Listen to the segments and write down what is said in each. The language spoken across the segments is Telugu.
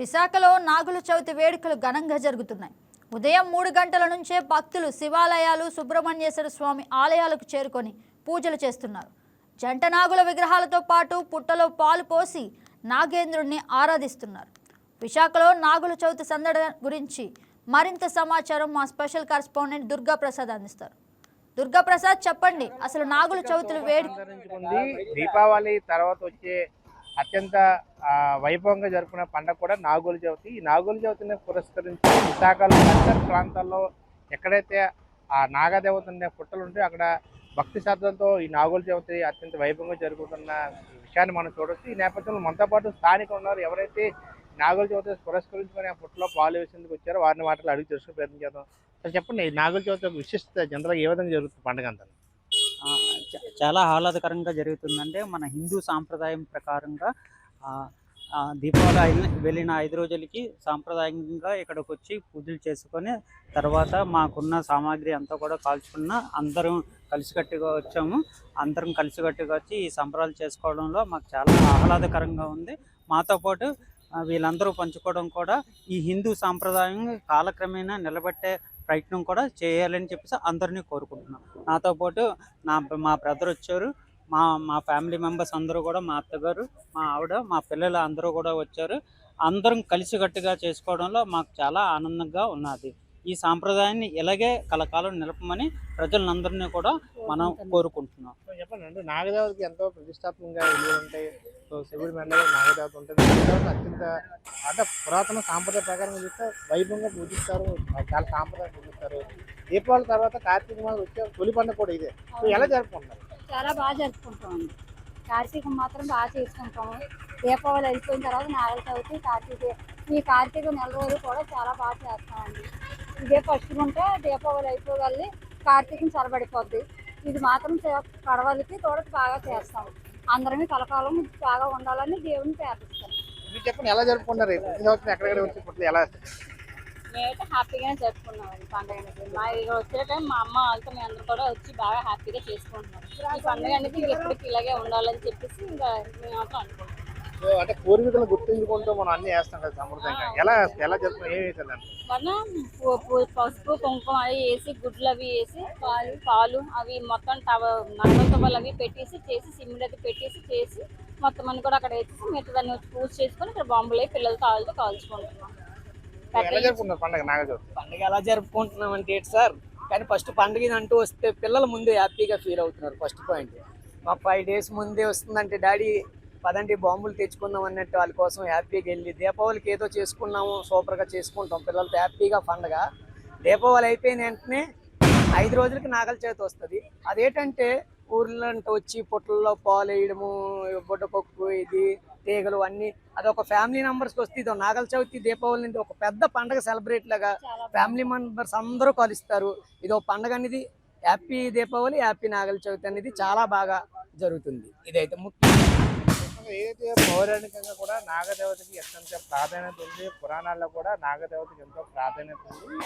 విశాఖలో నాగుల చవితి వేడుకలు ఘనంగా జరుగుతున్నాయి. ఉదయం మూడు గంటల నుంచే భక్తులు శివాలయాలు సుబ్రహ్మణ్యేశ్వర స్వామి ఆలయాలకు చేరుకొని పూజలు చేస్తున్నారు. జంట నాగుల విగ్రహాలతో పాటు పుట్టలో పాలు పోసి నాగేంద్రుణ్ణి ఆరాధిస్తున్నారు. విశాఖలో నాగుల చవితి సందడ గురించి మరింత సమాచారం మా స్పెషల్ కరెస్పాండెంట్ దుర్గా ప్రసాద్ అందిస్తారు. దుర్గా ప్రసాద్ చెప్పండి అసలు నాగుల చవితులు వేడుక దీపావళి తర్వాత వచ్చే అత్యంత వైభవంగా జరుపుకునే పండుగ కూడా నాగుల చవితి. ఈ నాగుల చవితిని పురస్కరించి విశాఖలో పరిసర ప్రాంతాల్లో ఎక్కడైతే ఆ నాగదేవత ఉండే పుట్టలు ఉంటే అక్కడ భక్తి శ్రద్ధలతో ఈ నాగుల చవితి అత్యంత వైభవంగా జరుగుతున్న విషయాన్ని మనం చూడొచ్చు. ఈ నేపథ్యంలో మనతో పాటు స్థానికులు ఉన్నారు. ఎవరైతే నాగుల చవితి పురస్కరించుకొని ఆ పుట్టలో పాలు వేసేందుకు వచ్చారో వారిని వాటిలో అడిగి తెలుసుకుని ప్రయత్నం చేద్దాం. చెప్పండి ఈ నాగుల చవితి యొక్క విశిష్టత జనరల్గా ఏ విధంగా జరుగుతుంది పండుగ అంతా? చాలా ఆహ్లాదకరంగా జరుగుతుందంటే మన హిందూ సాంప్రదాయం ప్రకారంగా దీపావళి అయిన- వెళ్ళిన ఐదు రోజులకి సాంప్రదాయంగా ఇక్కడికి వచ్చి పూజలు చేసుకొని తర్వాత మాకున్న సామాగ్రి అంతా కూడా కాల్చుకున్న అందరం కలిసికట్టుగా వచ్చాము. అందరం కలిసికట్టుగా వచ్చి ఈ సంబరాలు చేసుకోవడంలో మాకు చాలా ఆహ్లాదకరంగా ఉంది. మాతో పాటు వీళ్ళందరూ పంచుకోవడం కూడా ఈ హిందూ సాంప్రదాయం కాలక్రమేణా నిలబెట్టే ప్రయత్నం కూడా చేయాలని చెప్పేసి అందరినీ కోరుకుంటున్నాం నాతో పాటు నా మా బ్రదర్ వచ్చారు మా మా ఫ్యామిలీ మెంబర్స్ అందరూ కూడా మా అత్తగారు మా ఆవిడ మా పిల్లలు అందరూ కూడా వచ్చారు అందరం కలిసికట్టుగా చేసుకోవడంలో మాకు చాలా ఆనందంగా ఉన్నది ఈ సాంప్రదాయాన్ని ఇలాగే కలకాలం నిలపమని ప్రజలందరినీ కూడా మనం కోరుకుంటున్నాం చెప్పండి అంటే నాగదేవతకి ఎంతో ప్రతిష్టాత్మకంగా ఉంటాయి సో శివుడి మెండలో నాగదేవత ఉంటుంది. నాగదేవత అత్యంత అంటే పురాతన సాంప్రదాయ ప్రకారం చూస్తే వైభవంగా పూజిస్తారు. చాలా సాంప్రదాయం పూజిస్తారు. దీపావళి తర్వాత కార్తీక మాసం వచ్చే తొలి పండుగ కూడా ఇదే. సో ఎలా జరుపుకుంటారు? చాలా బాగా జరుపుకుంటామండి. కార్తీకం మాత్రం బాగా చేసుకుంటాము. దీపావళి అయిపోయిన తర్వాత నాగల చవితి కార్తీక ఈ కార్తీక నెల రోజులు కూడా చాలా బాగా చేస్తామండి. ఇదే ఫస్ట్ ఉంటే దీపావళి అయిపోగలి కార్తీకం చలబడిపోద్ది ఇది మాత్రం పడవలకి కూడా బాగా చేస్తాం. అందరం కలకాలం బాగా ఉండాలని దేవుని ప్రార్థిస్తాం. మీరు చెప్పండి ఎలా జరుపుకుంటారు ప్రతి సంవత్సరం ఎక్కడెక్కడ వచ్చి పుట్టలు ఎలా? మేమైతే హ్యాపీగానే జరుపుకున్నామండి పండుగ మా ఇక్కడ వచ్చే టైం మా అమ్మ వాళ్ళతో మేము అందరూ కూడా వచ్చి బాగా హ్యాపీగా చేసుకుంటున్నాం. ఈ పండుగ అనేది ఎప్పటికీ ఇలాగే ఉండాలని చెప్పేసి ఇంకా మేము అనుకుంటున్నాం. అంటే పూర్వీకులను గుర్తుంచుకుంటూ మనం అన్ని వేస్తాం కదా సంప్రదాయంగా. ఎలా ఎలా మనం పసుపు కుంకుమ అవి వేసి గుడ్లు అవి వేసి పాలు పాలు అవి మొత్తం టవ నగలతవలు అవి పెట్టేసి చేసి సిమ్మిడి అది పెట్టేసి చేసి మొత్తం అన్ని కూడా అక్కడ వేసేసి మిగతా దాన్ని పూజ చేసుకొని ఇక్కడ బాంబులు అవి పిల్లలతో వాళ్ళతో కాల్చుకుంటున్నాం. పండుగ నాగదేవత పండుగ ఎలా జరుపుకుంటున్నాం అంటే ఏంటి సార్? కానీ ఫస్ట్ పండుగ అంటూ వస్తే పిల్లలు ముందే హ్యాపీగా ఫీల్ అవుతున్నారు ఫస్ట్ పాయింట్. మా ఫైవ్ డేస్ ముందే వస్తుందంటే డాడీ పదండి బాంబులు తెచ్చుకుందాం అన్నట్టు వాళ్ళ కోసం హ్యాపీగా వెళ్ళి దీపావళికి ఏదో చేసుకున్నాము సూపర్గా చేసుకుంటాం. పిల్లలతో హ్యాపీగా పండుగ. దీపావళి అయిపోయిన వెంటనే ఐదు రోజులకి నాగల చేతి వస్తుంది. అదేంటంటే ఊర్లో వచ్చి పుట్టల్లో పాలు వేయడము బుడ్డపప్పు ఇది తీగలు అన్ని. అదొక ఫ్యామిలీ మెంబర్స్కి వస్తే ఇది నాగల చవితి దీపావళి అనేది ఒక పెద్ద పండగ సెలబ్రేట్ లాగా ఫ్యామిలీ మెంబర్స్ అందరూ కలుస్తారు. ఇది ఒక పండగ అనేది హ్యాపీ దీపావళి హ్యాపీ నాగల చవితి అనేది చాలా బాగా జరుగుతుంది. ఇదైతే ముఖ్యం. ఏదైతే పౌరాణికంగా కూడా నాగదేవతకి ఎంతంత ప్రాధాన్యత ఉంది పురాణాల్లో కూడా నాగదేవతకి ఎంతో ప్రాధాన్యత ఉంది.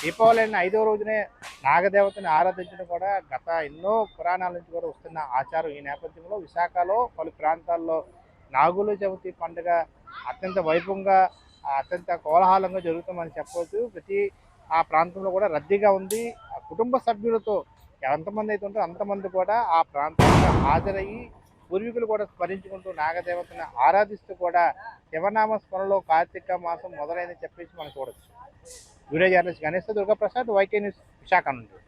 దీపావళి అయిన ఐదో రోజునే నాగదేవతని ఆరాధించడం కూడా గత ఎన్నో పురాణాల నుంచి కూడా వస్తున్న ఆచారం. ఈ నేపథ్యంలో విశాఖలో పలు ప్రాంతాల్లో నాగుల చవితి పండుగ అత్యంత వైభవంగా అత్యంత కోలాహలంగా జరుగుతుందని చెప్పవచ్చు. ప్రతి ఆ ప్రాంతంలో కూడా రద్దీగా ఉంది. ఆ కుటుంబ సభ్యులతో ఎంతమంది అయితే ఉంటారో అంతమంది కూడా ఆ ప్రాంతానికి హాజరయ్యి పూర్వీకులు కూడా స్మరించుకుంటూ నాగదేవతను ఆరాధిస్తూ కూడా శివనామ స్మరణలో కార్తీక మాసం మొదలైందని చెప్పేసి మనం చూడొచ్చు. Video journalist Ganesh Durgaprasad YK news Visakha నుండి.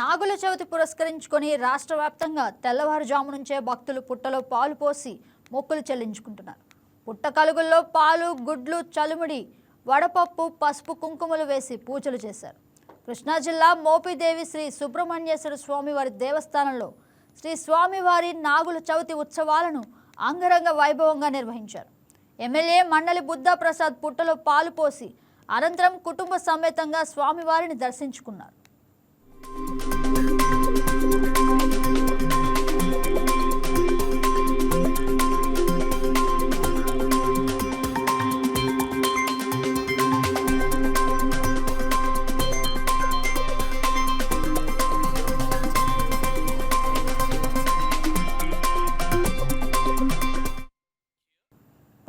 నాగుల చవితి పురస్కరించుకొని రాష్ట్ర వ్యాప్తంగా తెల్లవారుజాము నుంచే భక్తులు పుట్టలో పాలు పోసి మొక్కులు చెల్లించుకుంటున్నారు. పుట్ట కలుగుల్లో పాలు గుడ్లు చలుముడి వడపప్పు పసుపు కుంకుమలు వేసి పూజలు చేశారు. కృష్ణా జిల్లా మోపిదేవి శ్రీ సుబ్రహ్మణ్యేశ్వర స్వామివారి దేవస్థానంలో శ్రీ స్వామివారి నాగుల చవితి ఉత్సవాలను అంగరంగ వైభవంగా నిర్వహించారు. ఎమ్మెల్యే మండలి బుద్ధా ప్రసాద్ పుట్టలో పాలు పోసి అనంతరం కుటుంబ సమేతంగా స్వామివారిని దర్శించుకున్నారు.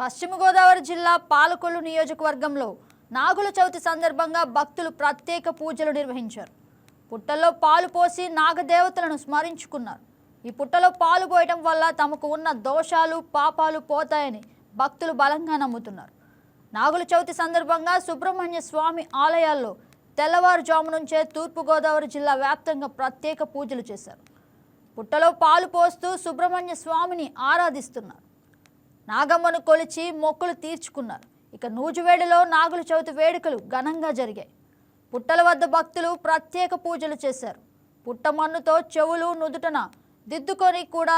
పశ్చిమ గోదావరి జిల్లా పాలకొల్లు నియోజకవర్గంలో నాగుల చవితి సందర్భంగా భక్తులు ప్రత్యేక పూజలు నిర్వహించారు. పుట్టల్లో పాలు పోసి నాగదేవతలను స్మరించుకున్నారు. ఈ పుట్టలో పాలు పోయటం వల్ల తమకు ఉన్న దోషాలు పాపాలు పోతాయని భక్తులు బలంగా నమ్ముతున్నారు. నాగుల చవితి సందర్భంగా సుబ్రహ్మణ్య స్వామి ఆలయాల్లో తెల్లవారుజాము నుంచే తూర్పుగోదావరి జిల్లా వ్యాప్తంగా ప్రత్యేక పూజలు చేశారు. పుట్టలో పాలు పోస్తూ సుబ్రహ్మణ్య స్వామిని ఆరాధిస్తున్నారు. నాగమ్మను కొలిచి మొక్కులు తీర్చుకున్నారు. ఇక నూజువేడిలో నాగుల చవితి వేడుకలు ఘనంగా జరిగాయి. పుట్టల వద్ద భక్తులు ప్రత్యేక పూజలు చేశారు. పుట్టమన్నుతో చెవులు నుదుటన దిద్దుకొని కూడా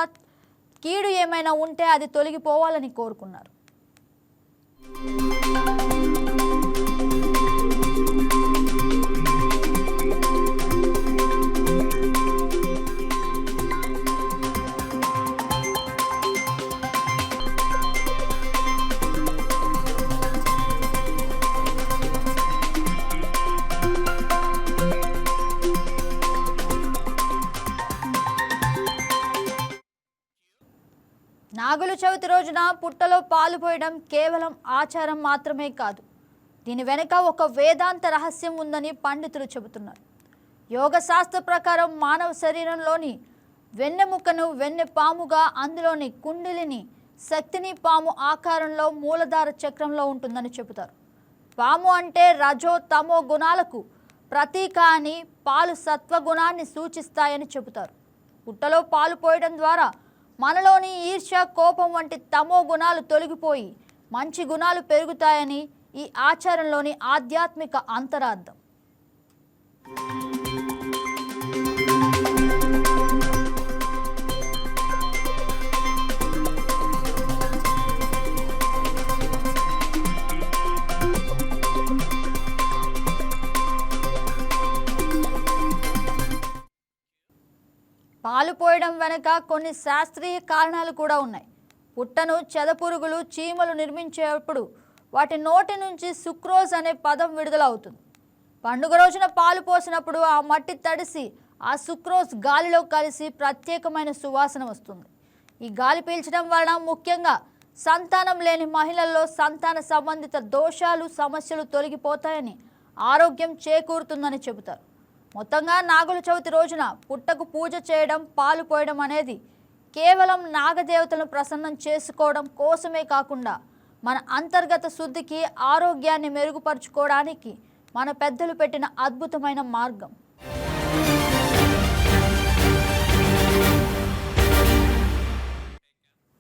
కీడు ఏమైనా ఉంటే అది తొలగిపోవాలని కోరుకున్నారు. నాగుల చవితి రోజున పుట్టలో పాలు పోయడం కేవలం ఆచారం మాత్రమే కాదు. దీని వెనుక ఒక వేదాంత రహస్యం ఉందని పండితులు చెబుతున్నారు. యోగ శాస్త్ర ప్రకారం మానవ శరీరంలోని వెన్నెముకను వెన్నె పాముగా అందులోని కుండలిని శక్తిని పాము ఆకారంలో మూలధార చక్రంలో ఉంటుందని చెబుతారు. పాము అంటే రజో తమో గుణాలకు ప్రతీక అని పాలు సత్వగుణాన్ని సూచిస్తాయని చెబుతారు. పుట్టలో పాలు పోయడం ద్వారా మనలోని ఈర్ష్య కోపం వంటి తమో గుణాలు తొలగిపోయి మంచి గుణాలు పెరుగుతాయని ఈ ఆచారంలోని ఆధ్యాత్మిక అంతరార్థం. పాలు పోయడం వెనుక కొన్ని శాస్త్రీయ కారణాలు కూడా ఉన్నాయి. పుట్టను చెదపురుగులు చీమలు నిర్మించేటప్పుడు వాటి నోటి నుంచి సుక్రోజ్ అనే పదం విడుదల అవుతుంది పండుగ రోజున పాలు పోసినప్పుడు ఆ మట్టి తడిసి ఆ సుక్రోజ్ గాలిలో కలిసి ప్రత్యేకమైన సువాసన వస్తుంది. ఈ గాలి పీల్చడం వలన ముఖ్యంగా సంతానం లేని మహిళల్లో సంతాన సంబంధిత దోషాలు సమస్యలు తొలగిపోతాయని ఆరోగ్యం చేకూరుతుందని చెబుతారు. మొత్తంగా నాగుల చవితి రోజున పుట్టకు పూజ చేయడం పాలు పోయడం అనేది కేవలం నాగదేవతలను ప్రసన్నం చేసుకోవడం కోసమే కాకుండా మన అంతర్గత శుద్ధికి ఆరోగ్యాన్ని మెరుగుపరుచుకోవడానికి మన పెద్దలు పెట్టిన అద్భుతమైన మార్గం.